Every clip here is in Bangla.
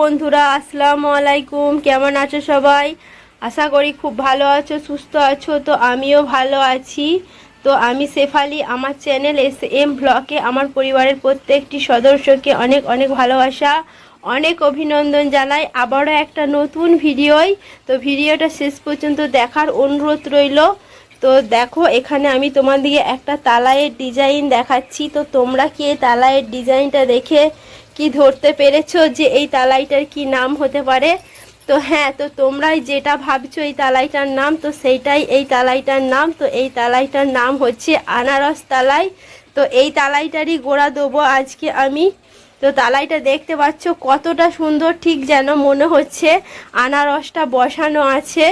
বন্ধুরা, আসসালামু আলাইকুম। কেমন আছো সবাই? আশা করি খুব ভালো আছো, সুস্থ আছো। তো আমিও ভালো আছি। তো আমি শেফালি, আমার চ্যানেল এস এম ব্লকে আমার পরিবারের প্রত্যেকটি সদস্যকে অনেক অনেক ভালোবাসা, অনেক অভিনন্দন জানাই। আবারও একটা নতুন ভিডিওই। তো ভিডিওটা শেষ পর্যন্ত দেখার অনুরোধ রইল। তো দেখো, এখানে আমি তোমাদিকে একটা তালায়ের ডিজাইন দেখাচ্ছি। তো তোমরা কি এই তালায়ের ডিজাইনটা দেখে কি ধরতে পেরেছ যে এই তালাইটার কি নাম হতে পারে? তো হ্যাঁ তো তোমরাই যেটা ভাবছ এই তালাইটার নাম, তো সেইটাই এই তালাইটার নাম, তো এই তালাইটার নাম হচ্ছে আনারস তালাই। তো এই তালাইটারই গোড়া দেবো আজকে আমি। তো তালাইটা দেখতে পাচ্ছ কতটা সুন্দর, ঠিক যেন মনে হচ্ছে আনারসটা বসানো আছে।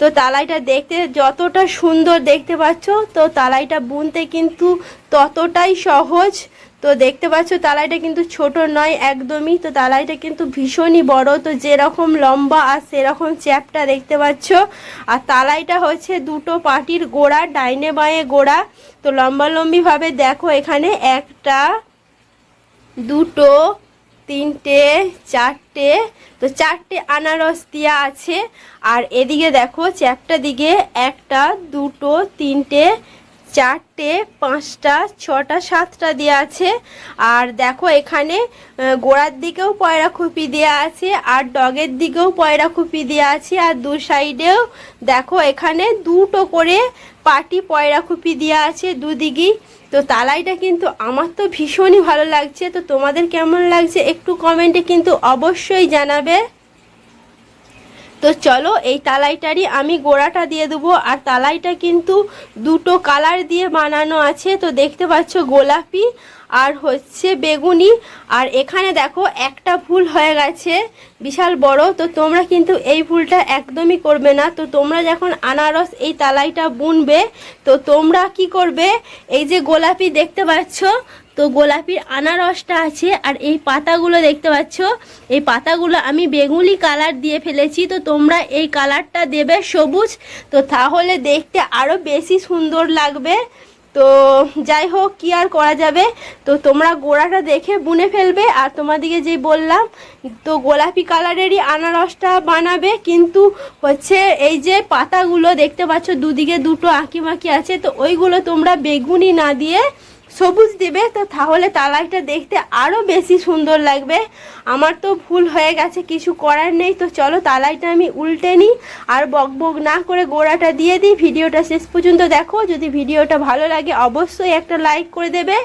তো তালাইটা দেখতে যতটা সুন্দর দেখতে পাচ্ছ, তো তালাইটা বুনতে কিন্তু ততটাই সহজ। তো দেখতে পাচ্ছ, তালাইটা কিন্তু ছোট নয় একদমই, তো তালাইটা কিন্তু ভীষণই বড়। তো যেরকম লম্বা আর সেরকম চ্যাপটা দেখতে পাচ্ছ। আর তালাইটা হচ্ছে দুটো পাটির গোড়া, ডাইনে বাঁয়ে গোড়া। তো লম্বালম্বিভাবে দেখো এখানে একটা, দুটো, তিনটে, চারটে, তো চারটে আনারস দেওয়া আছে। আর এদিকে দেখো চ্যাপটা দিকে একটা, দুটো, তিনটে চারটে, পাঁচটা, ছটা, সাতটা দেওয়া আছে। আর দেখো এখানে গোড়ার দিকেও পয়রা খুপি দেওয়া আছে, আর ডগের দিকেও পয়রা খুপি দেওয়া আছে, আর দু সাইডেও দেখো এখানে দুটো করে পাটি পয়রা খুপি দেওয়া আছে দুদিকেই। তো তালাইটা কিন্তু আমার তো ভীষণই ভালো লাগছে। তো তোমাদের কেমন লাগছে একটু কমেন্টে কিন্তু অবশ্যই জানাবে। তো চলো এই তালাইটারই আমি গোড়াটা দিয়ে দেবো। আর তালাইটা কিন্তু দুটো কালার দিয়ে বানানো আছে। তো দেখতে পাচ্ছ গোলাপি আর হচ্ছে বেগুনি। আর এখানে দেখো একটা ফুল হয়ে গেছে, বিশাল বড়। তো তোমরা কিন্তু এই ফুলটা একদমই করবে না। তো তোমরা যখন আনারস এই তালাইটা বুনবে, তো তোমরা কি করবে? এই যে গোলাপি দেখতে পাচ্ছ, তো গোলাপির আনারসটা আছে। আর এই পাতাগুলো দেখতে পাচ্ছ, এই পাতাগুলো আমি বেগুনি কালার দিয়ে ফেলেছি। তো তোমরা এই কালারটা দেবে সবুজ। তো তাহলে দেখতে আরও বেশি সুন্দর লাগবে। তো যাই হোক, কি আর করা যাবে? তো তোমরা গোড়াটা দেখে বুনে ফেলবে। আর তোমাদিকে যে বললাম, তো গোলাপি কালারেরই আনারসটা বানাবে। কিন্তু হচ্ছে এই যে পাতাগুলো দেখতে পাচ্ছ, দুদিকে দুটো আঁকি মাকি আছে। তো ওইগুলো তোমরা বেগুনি না দিয়ে সবুজ দিবে, তো তাহলে তালাইটা দেখতে আরও বেশি সুন্দর লাগবে। আমার তো ভুল হয়ে গেছে, কিছু করার নেই, তো চলো তালাইটা আমি উল্টে নিই আর বক বক না করে গোড়াটা দিয়ে দিই। ভিডিওটা শেষ পর্যন্ত দেখো, যদি ভিডিওটা ভালো লাগে অবশ্যই একটা লাইক করে দেবে।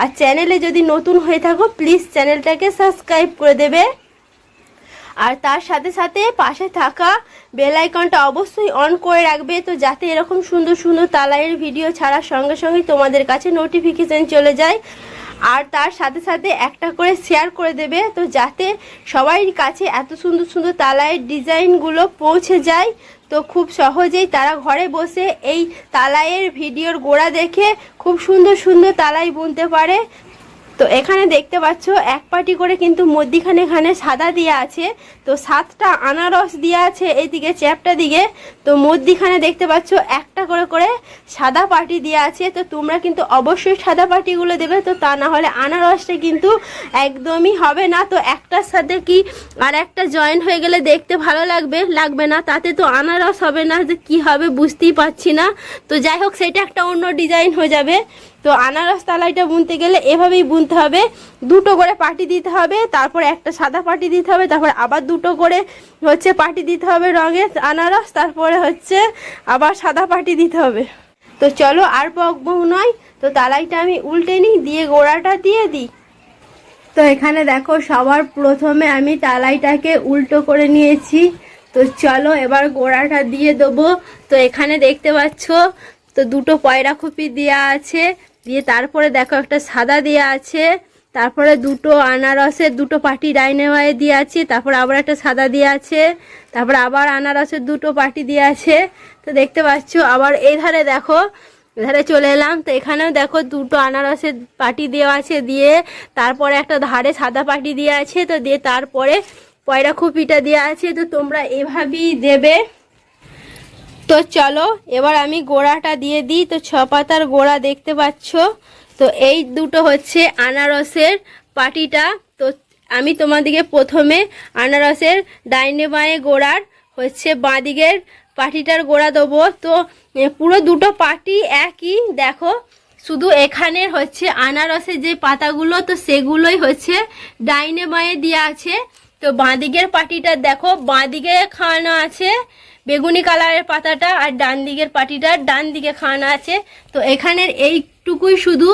আর চ্যানেলে যদি নতুন হয়ে থাকো, প্লিজ চ্যানেলটাকে সাবস্ক্রাইব করে দেবে। আর তার সাথে সাথে পাশে থাকা বেল আইকনটা অবশ্যই অন করে রাখবে। তো যাতে এরকম সুন্দর সুন্দর তালাইয়ের ভিডিও ছাড়ার সঙ্গে সঙ্গে তোমাদের কাছে নোটিফিকেশান চলে যায়। আর তার সাথে সাথে একটা করে শেয়ার করে দেবে। তো যাতে সবাই কাছে এত সুন্দর সুন্দর তালাইয়ের ডিজাইনগুলো পৌঁছে যায়। তো খুব সহজেই তারা ঘরে বসে এই তালাইয়ের ভিডিওর গোড়া দেখে খুব সুন্দর সুন্দর তালাই বুনতে পারে। তো এখানে দেখতে পাচ্ছ, এক পাটি করে কিন্তু মধ্যিখানে এখানে সাদা দেওয়া আছে। তো সাতটা আনারস দেওয়া আছে এইদিকে চ্যাপটা দিকে। তো মধ্যিখানে দেখতে পাচ্ছ, একটা করে করে সাদা পাটি দেওয়া আছে। তো তোমরা কিন্তু অবশ্যই সাদা পাটিগুলো দেবে, তো তা না হলে আনারসটা কিন্তু একদমই হবে না। তো একটার সাথে কি আর একটা জয়েন হয়ে গেলে দেখতে ভালো লাগবে লাগবে না? তাতে তো আনারস হবে না, যে কি হবে বুঝতেই পারছি না। তো যাই হোক, সেটা একটা অন্য ডিজাইন হয়ে যাবে। তো আনারস তালাইটা বুনতে গেলে এভাবেই বুনতে হবে। দুটো করে পাটি দিতে হবে, তারপর একটা সাদা পাটি দিতে হবে, তারপর আবার দুটো করে হচ্ছে পাটি দিতে হবে রঙের আনারস, তারপরে হচ্ছে আবার সাদা পাটি দিতে হবে। তো চলো আর বকবক নয়, তো তালাইটা আমি উল্টে নিই, দিয়ে গোড়াটা দিয়ে দিই। তো এখানে দেখো সবার প্রথমে আমি তালাইটাকে উল্টো করে নিয়েছি। তো চলো এবার গোড়াটা দিয়ে দেবো। তো এখানে দেখতে পাচ্ছ, তো দুটো পয়রা খুপি দেওয়া আছে। দিয়ে তারপরে দেখো একটা সাদা দেওয়া আছে, তারপরে দুটো আনারসের দুটো পাটি ডাইনেমায়ে দিয়ে আছে, তারপর আবার একটা সাদা দিয়ে আছে, তারপর আবার আনারসের দুটো পাটি দিয়ে আছে। তো দেখতে পাচ্ছ, আবার এই ধারে দেখো, এধারে চলে এলাম, তো এখানেও দেখো দুটো আনারসের পাটি দেওয়া আছে দিয়ে তারপরে একটা ধারে সাদা পাটি দিয়ে আছে, তো দিয়ে তারপরে পয়রা খুপিটা দেওয়া আছে, তো তোমরা এভাবেই দেবে। তো চলো, এবার আমি গোড়াটা দিয়ে দিই। তো ছ পাতার গোড়া দেখতে পাচ্ছ। তো এই দুটো হচ্ছে আনারসের পাটিটা। তো আমি তোমাদেরকে প্রথমে আনারসের ডাইনে বাঁয়ে গোড়ার হচ্ছে বাঁদিকের পাটিটার গোড়া দেবো। তো পুরো দুটো পাটি একই। দেখো, শুধু এখানের হচ্ছে আনারসের যে পাতাগুলো, তো সেগুলোই হচ্ছে ডাইনে বাঁয়ে দেওয়া আছে। তো বাঁদিকের পাটিটা দেখো, বাঁদিকে খাওয়ানো আছে। বেগুনি কালারের পাতাটা আর ডান দিকের পাটিটা, ডান দিকে খাওয়ানো আছে। তো এখানের এইটুকুই শুধু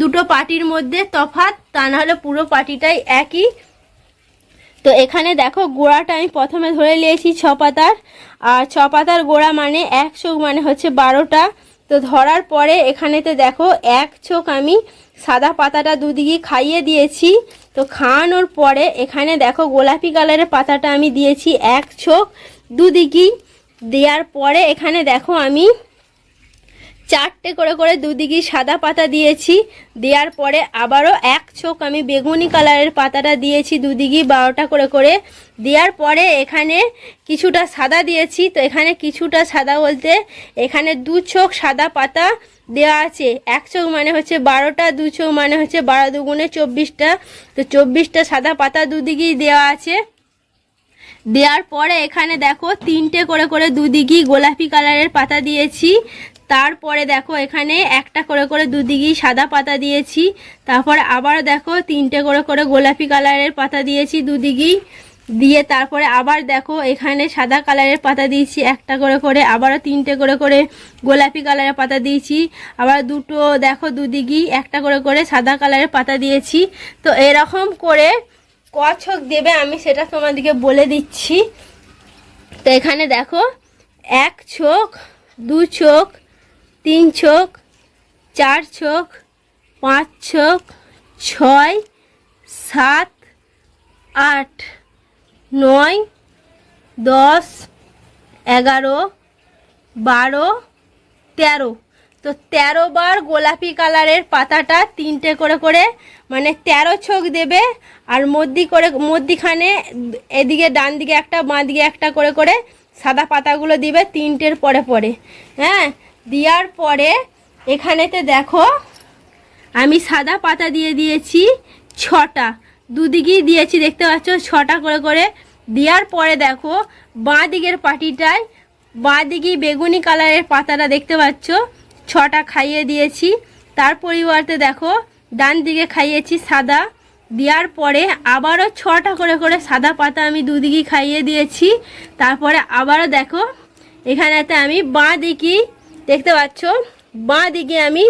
দুটো পাটির মধ্যে তফাৎ, তা নাহলে পুরো পাটিটাই একই। তো এখানে দেখো গোড়াটা আমি প্রথমে ধরে নিয়েছি ছ পাতার। আর ছ পাতার গোড়া মানে এক চোখ মানে হচ্ছে বারোটা। তো ধরার পরে এখানেতে দেখো এক চোখ আমি সাদা পাতাটা দুদিকে খাইয়ে দিয়েছি। তো খাওয়ানোর পরে এখানে দেখো গোলাপি কালারের পাতাটা আমি দিয়েছি এক চোখ দুদিকেই। দেওয়ার পরে এখানে দেখো আমি চারটে করে করে দুদিকে সাদা পাতা দিয়েছি। দেওয়ার পরে আবারও এক চোখ আমি বেগুনি কালারের পাতাটা দিয়েছি দুদিকে বারোটা করে করে। দেওয়ার পরে এখানে কিছুটা সাদা দিয়েছি। তো এখানে কিছুটা সাদা বলতে এখানে দু চোখ সাদা পাতা দেওয়া আছে। এক চোখ মানে হচ্ছে বারোটা, দু চোখ মানে হচ্ছে বারো দুগুণে চব্বিশটা। তো চব্বিশটা সাদা পাতা দুদিকেই দেওয়া আছে। দেওয়ার পরে এখানে দেখো তিনটে করে করে দুদিকেই গোলাপি কালারের পাতা দিয়েছি। তারপরে দেখো এখানে একটা করে করে দুদিকেই সাদা পাতা দিয়েছি। তারপরে আবার দেখো তিনটে করে করে গোলাপি কালারের পাতা দিয়েছি দুদিকেই। দিয়ে তারপরে আবার দেখো এখানে সাদা কালারের পাতা দিয়েছি, একটা করে করে আবারও তিনটে করে করে গোলাপি কালারের পাতা দিয়েছি। আবার দুটো দেখো দুদিকেই একটা করে করে সাদা কালারের পাতা দিয়েছি। তো এরকম করে ক ছক দেবে, আমি সেটা তোমাদেরকে বলে দিচ্ছি। তো এখানে দেখো, এক চোখ, দু চোখ, তিন চোখ, চার চোখ, পাঁচ চোখ, ছয়, সাত, আট, নয়, দশ, এগারো, বারো, তেরো। তো তেরো বার গোলাপি কালারের পাতাটা তিনটে করে করে মানে তেরো ছোক দেবে আর মধ্যি করে, মধ্যিখানে এদিকে ডান দিকে একটা, বাঁ দিকে একটা করে করে সাদা পাতাগুলো দিবে তিনটের পরে পরে। হ্যাঁ দেওয়ার পরে এখানেতে দেখো, আমি সাদা পাতা দিয়ে দিয়েছি ছটা। দুদিকেই দিয়েছি, দেখতে পাচ্ছ? ছটা করে করে। দেওয়ার পরে দেখো, বাঁ দিকের পাটিটায়, বাঁ দিকে বেগুনি কালারের পাতাটা দেখতে পাচ্ছ? ছটা খাইয়ে দিয়েছি। তার পরিবর্তে দেখো, ডান দিকে খাইয়েছি সাদা। দেওয়ার পরে আবারও ছটা করে করে সাদা পাতা আমি দুদিকে খাইয়ে দিয়েছি। তারপরে আবারও দেখো, এখানেতে আমি বাঁ দিকেই দেখতে পাচ্ছ? বাঁ দিকে আমি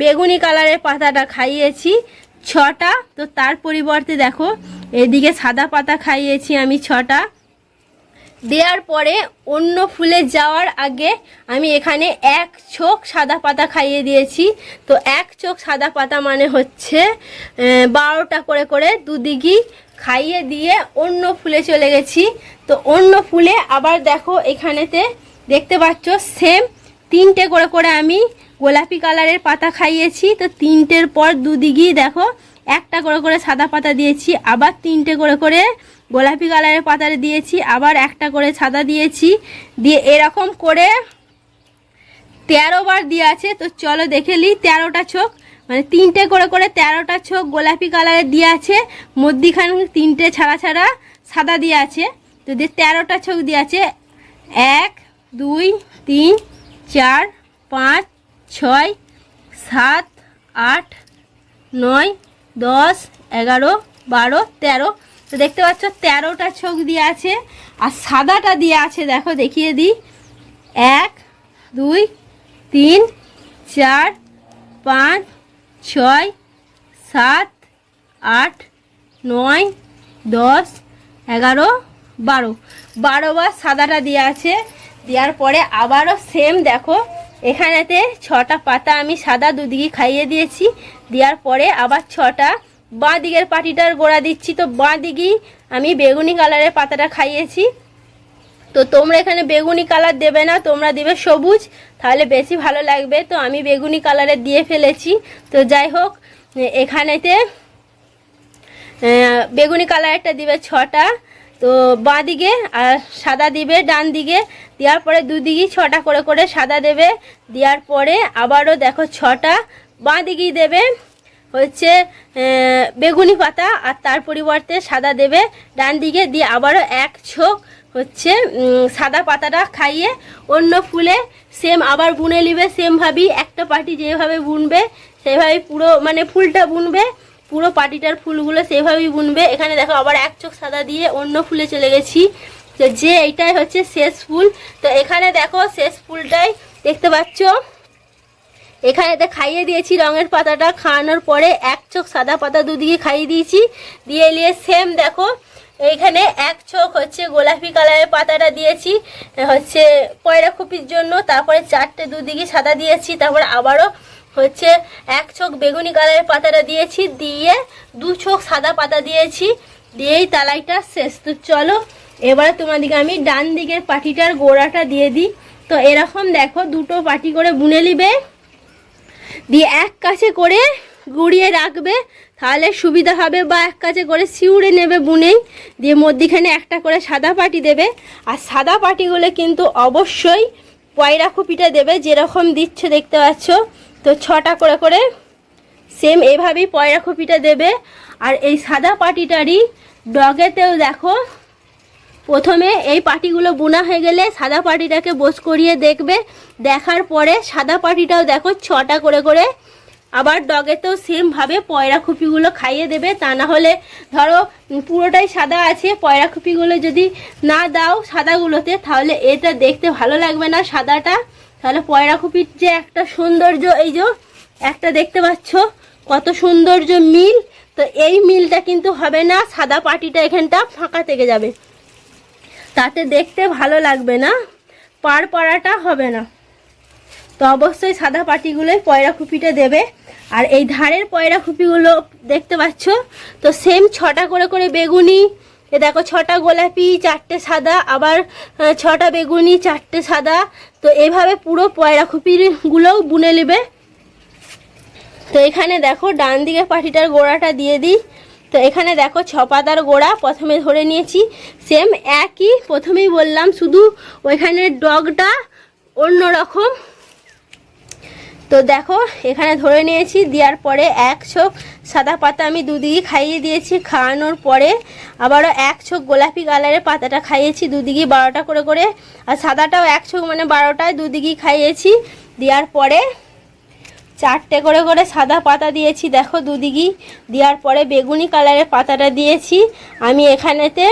বেগুনি কালারের পাতাটা খাইয়েছি ছটা। তো তার পরিবর্তে দেখো, এদিকে সাদা পাতা খাইয়েছি আমি ছটা। দেওয়ার পরে অন্য ফুলে যাওয়ার আগে আমি এখানে এক চোখ সাদা পাতা খাইয়ে দিয়েছি। তো এক চোখ সাদা পাতা মানে হচ্ছে বারোটা করে করে দুদিকেই খাইয়ে দিয়ে অন্য ফুলে চলে গেছি। তো অন্য ফুলে আবার দেখো এখানেতে দেখতে পাচ্ছ সেম তিনটে করে করে আমি গোলাপি কালারের পাতা খাইয়েছি। তো তিনটের পর দুদিকেই দেখো, একটা করে করে সাদা পাতা দিয়েছি, আবার তিনটে করে করে গোলাপি কালারের পাতা দিয়েছি, আবার একটা করে সাদা দিয়েছি। দিয়ে এরকম করে তেরো বার দিয়ে আছে, তো চলো দেখে নিই তেরোটা চোখ। মানে তিনটে করে করে তেরোটা চোখ গোলাপি কালারের দিয়ে আছে, মধ্যিখানে তিনটে ছাড়া ছাড়া সাদা দিয়ে আছে। তো দিয়ে তেরোটা চোখ দিয়ে আছে, এক, দুই, তিন, চার, পাঁচ, ছয়, সাত, আট, নয়, দশ, এগারো, বারো, তেরো তো দেখতে পাচ্ছ, তেরোটা চোখ দিয়ে আছে আর সাদাটা দিয়ে আছে, দেখো, দেখিয়ে দিই। এক, দুই, তিন, চার, পাঁচ, ছয়, সাত, আট, নয়, দশ, এগারো, বারো। বারো বার সাদাটা দেওয়া আছে। দেওয়ার পরে আবারও সেম দেখো, এখানেতে ছটা পাতা আমি সাদা দুদিকে খাইয়ে দিয়েছি। দেওয়ার পরে আবার ছটা বাঁ দিকের পাটিটার গোড়া দিচ্ছি। তো বাঁ দিকেই আমি বেগুনি কালারের পাতাটা খাইয়েছি। তো তোমরা এখানে বেগুনি কালার দেবে না, তোমরা দিবে সবুজ। তাহলে বেশি ভালো লাগবে। তো আমি বেগুনি কালারের দিয়ে ফেলেছি। তো যাই হোক, এখানেতে বেগুনি কালারটা দিবে ছটা। তো বাঁ দিকে আর সাদা দিবে ডান দিকে দেওয়ার পরে দুদিকেই ছটা করে করে সাদা দেবে। দেওয়ার পরে আবারও দেখো ছটা। বাঁ দিকেই দেবে। হচ্ছে বেগুনি পাতা আর তার পরিবর্তে সাদা দেবে। ডান দিকে দিয়ে আবারও এক ছোক হচ্ছে সাদা পাতাটা খাইয়ে অন্য ফুলে সেম আবার বুনে নিবে সেমভাবেই একটা পাটি যেভাবে বুনবে, সেভাবেই পুরো মানে ফুলটা বুনবে, পুরো পাটিটার ফুলগুলো সেভাবেই বুনবে। এখানে দেখো আবার এক চোখ সাদা দিয়ে অন্য ফুলে চলে গেছি। তো যে এইটাই হচ্ছে শেষ ফুল। তো এখানে দেখো শেষ ফুলটাই দেখতে পাচ্ছ। এখানেতে খাইয়ে দিয়েছি রঙের পাতাটা। খাওয়ানোর পরে এক চোখ সাদা পাতা দুদিকে খাইয়ে দিয়েছি। দিয়ে নিয়ে সেম দেখো, এইখানে এক চোখ হচ্ছে গোলাপি কালারের পাতাটা দিয়েছি। হচ্ছে পয়রা কপির জন্য, তারপরে চারটে দুদিকে সাদা দিয়েছি। তারপরে আবারও হচ্ছে এক চোখ বেগুনি কালারের পাতাটা দিয়েছি। দিয়ে দু চোখ সাদা পাতা দিয়েছি। দিয়েই তালাইটা শেষ। তো চলো, এবারে তোমাদিকে আমি ডান দিকের পাটিটার গোড়াটা দিয়ে দিই। তো এরকম দেখো, দুটো পাটি করে বুনে নিবে। দিয়ে এক কাছে করে গুড়িয়ে রাখবে, তাহলে সুবিধা হবে বা এক কাছে করে সিউড়ে নেবে বুনেই, দিয়ে মধ্যিখানে একটা করে সাদা পাটি দেবে। আর সাদা পাটিগুলো কিন্তু অবশ্যই পয়রা খুপিটা দেবে, যেরকম দিচ্ছ দেখতে পাচ্ছ। তো ছটা করে করে সেম এভাবেই পয়রা খুপিটা দেবে। আর এই সাদা পাটিটারই ডগেতেও দেখো প্রথমে এই পাটিগুলো বোনা হয়ে গেলে সাদা পাটিটাকে বোস করিয়ে দেখবে। দেখার পরে সাদা পাটিটাও দেখো, ছটা করে করে। আবার ডগেতেও সেমভাবে পয়রা খুপিগুলো খাইয়ে দেবে। তা না হলে ধরো পুরোটাই সাদা আছে পয়রা খুপিগুলো যদি না দাও সাদাগুলোতে, তাহলে এটা দেখতে ভালো লাগবে না সাদাটা। তাহলে পয়রা খুপির যে একটা সৌন্দর্য, এই যে একটা দেখতে পাচ্ছ, কত সৌন্দর্য মিল। তো এই মিলটা কিন্তু হবে না, সাদা পাটিটা এখানটা ফাঁকা থেকে যাবে। তাতে দেখতে ভালো লাগবে না। পার পাড়াটা হবে না। তো অবশ্যই সাদা পাটিগুলোই পয়রা খুপিটা দেবে। আর এই ধারের পয়রা খুপিগুলো দেখতে পাচ্ছ? তো সেম ছটা করে করে বেগুনি, এ দেখো ছটা গোলাপি, চারটে সাদা, আবার ছটা বেগুনি, চারটে সাদা। তো এভাবে পুরো পয়রা খুপিগুলোও বুনে নেবে। তো এখানে দেখো ডান দিকে পাটিটার গোড়াটা দিয়ে দিই। তো এখানে দেখো ছ পাতার গোড়া, প্রথমে ধরে নিয়েছি। সেম একই, প্রথমেই বললাম শুধু ওইখানের ডগটা অন্য রকম তো দেখো, এখানে ধরে নিয়েছি, দেওয়ার পরে এক ছোক সাদা পাতা আমি দুদিকে খাইয়ে দিয়েছি খাওয়ানোর পরে। আবারও এক ছোক গোলাপি কালারের পাতাটা খাইয়েছি দুদিকে বারোটা করে করে। আর সাদাটাও এক ছোক মানে বারোটায় দুদিকেই খাইয়েছি। দেওয়ার পরে চারটে করে করে সাদা পাতা দিয়েছি। দেখো দুদিকেই। দেওয়ার পরে বেগুনি কালারের পাতাটা দিয়েছি। আমি এখানেতে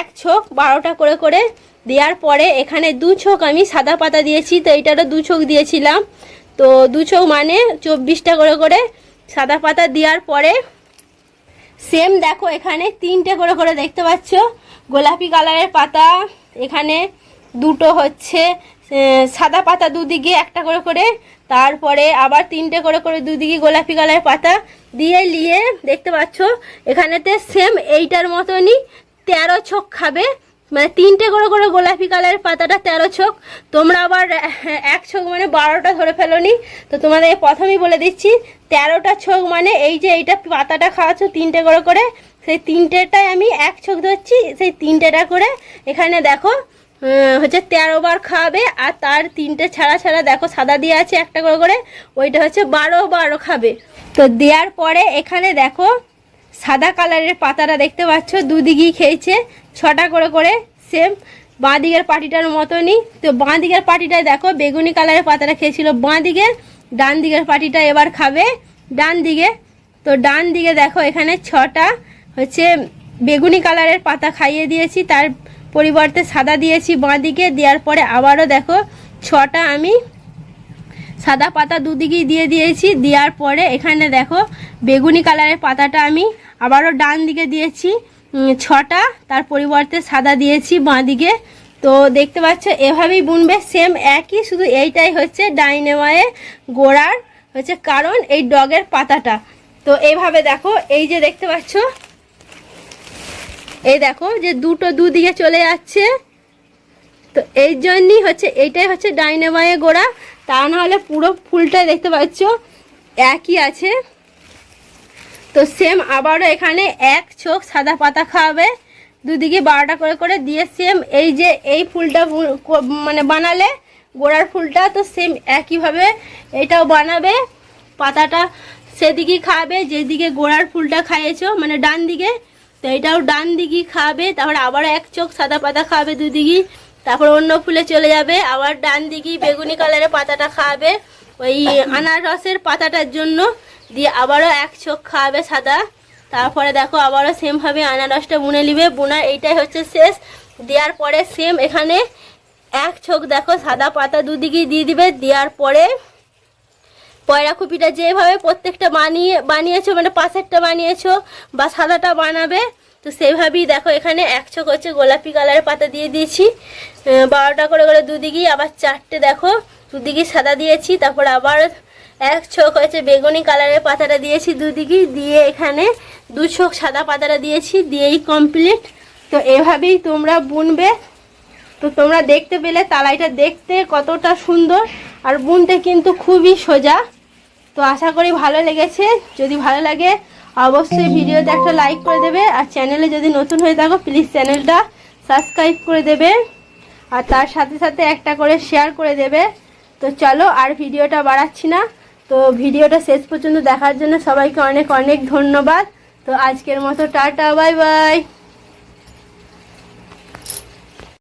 এক ছোক বারোটা করে করে দেওয়ার পরে এখানে দু ছোক আমি সাদা পাতা দিয়েছি। তো এইটারও দু ছোক দিয়েছিলাম। তো দু ছোক মানে চব্বিশটা করে করে সাদা পাতা দেওয়ার পরে সেম দেখো এখানে তিনটে করে করে দেখতে পাচ্ছ। গোলাপি কালারের পাতা এখানে দুটো হচ্ছে সাদা পাতা দুদিকে একটা করে করে তারপরে আবার তিনটে করে করে দুদিকে গোলাপি কালারের পাতা দিয়ে নিয়ে দেখতে পাচ্ছ, এখানেতে সেম এইটার মতনই তেরো ছোক খাবে। মানে তিনটে করে করে গোলাপি কালারের পাতাটা তেরো ছোক। তোমরা আবার এক ছোক মানে বারোটা ধরে ফেলোনি। তো তোমাদের প্রথমেই বলে দিচ্ছি, তেরোটা ছোক মানে এই যে এইটা পাতাটা খাওয়াচ্ছ তিনটে করে করে, সেই তিনটেটাই আমি এক ছোক ধরছি, সেই তিনটেটা করে এখানে দেখো হচ্ছে তেরো বার খাবে আর তার তিনটে ছাড়া ছাড়া দেখো সাদা দিয়ে আছে একটা করে করে, ওইটা হচ্ছে বারো বারো খাবে। তো দেওয়ার পরে এখানে দেখো সাদা কালারের পাতাটা দেখতে পাচ্ছ, দুদিকেই খেয়েছে, ছটা করে করে সেম বাঁ দিকের পাটিটার মতনই। তো বাঁ দিকের পাটিটায় দেখো বেগুনি কালারের পাতাটা খেয়েছিল বাঁ দিকের ডান দিকের পাটিটা এবার খাবে ডান দিকে তো ডান দিকে দেখো এখানে ছটা হচ্ছে বেগুনি কালারের পাতা খাইয়ে দিয়েছি, তার পরিবর্তে সাদা দিয়েছি বাঁ দিকে, দেওয়ার পরে আবারও দেখো ছটা আমি সাদা পাতা দুদিকেই দিয়ে দিয়েছি। দেওয়ার পরে এখানে দেখো বেগুনি কালারের পাতাটা আমি আবারও ডান দিকে দিয়েছি। ছটা, তার পরিবর্তে সাদা দিয়েছি বাঁ দিকে। তো দেখতে পাচ্ছ, এভাবেই বুনবে সেম একই, শুধু এইটাই হচ্ছে ডাইনেমায়ে গোড়ার হচ্ছে কারণ এই ডগের পাতাটা। তো এইভাবে দেখো, এই যে দেখতে পাচ্ছ এই দেখো যে দুটো দুদিকে চলে যাচ্ছে। তো এই জন্যই হচ্ছে, এইটাই হচ্ছে ডাইনে বাঁয়ে গোড়া। তা নাহলে পুরো ফুলটাই দেখতে পাচ্ছ, একই আছে। তো সেম আবারও এখানে এক চোখ সাদা পাতা খাওয়াবে। দুদিকে বারোটা করে করে দিয়ে সেম এই যে এই ফুলটা মানে বানালে গোড়ার ফুলটা, তো সেম একইভাবে এটাও বানাবে। পাতাটা সেদিকেই খাবে, যেদিকে গোড়ার ফুলটা খাইয়েছো মানে ডান দিকে তো এটাও ডান দিকে খাবে, তারপর আবার এক চোখ সাদা পাতা খাবে দুদিকেই তারপর অন্য ফুলে চলে যাবে, আবার ডান দিকেই বেগুনি কালারের পাতাটা খাবে, ওই আনারসের পাতাটার জন্য, দিয়ে আবারও এক চোখ খাওয়াবে সাদা, তারপরে দেখো আবারও সেমভাবে আনারসটা বুনে নিবে বোনা এইটাই হচ্ছে শেষ, দেওয়ার পরে সেম এখানে এক চোখ দেখো সাদা পাতা দুদিকেই দিয়ে দিবে, দেওয়ার পরে পয়রা কুপিটা যেভাবে প্রত্যেকটা বানিয়ে, বানিয়েছো মানে পাশেরটা বানিয়েছো বা সাদাটা বানাবে, তো সেইভাবেই দেখো এখানে এক চোখ হচ্ছে গোলাপি কালারের পাতা দিয়ে দিয়েছি। বারোটা করে করে দুদিকেই আবার চারটে দেখো দুদিকেই সাদা দিয়েছি, তারপর আবার এক চোখ হচ্ছে বেগুনি কালারের পাতাটা দিয়েছি দুদিকেই দিয়ে এখানে দু চোখ সাদা পাতাটা দিয়েছি, দিয়েই কমপ্লিট তো এভাবেই তোমরা বুনবে। তো তোমরা দেখতে পেলে তালাইটা দেখতে কতটা সুন্দর, আর বুনতে কিন্তু খুবই সোজা। তো আশা করি ভালো লেগেছে। যদি ভালো লাগে, অবশ্যই ভিডিওতে একটা লাইক করে দেবে। আর চ্যানেলে যদি নতুন হয়ে থাকো প্লিজ চ্যানেলটা সাবস্ক্রাইব করে দেবে। আর তার সাথে সাথে একটা করে শেয়ার করে দেবে। তো চলো, আর ভিডিওটা বাড়াচ্ছি না। তো ভিডিওটা শেষ পর্যন্ত দেখার জন্য সবাইকে অনেক অনেক ধন্যবাদ। তো আজকের মতো টাটা বাই বাই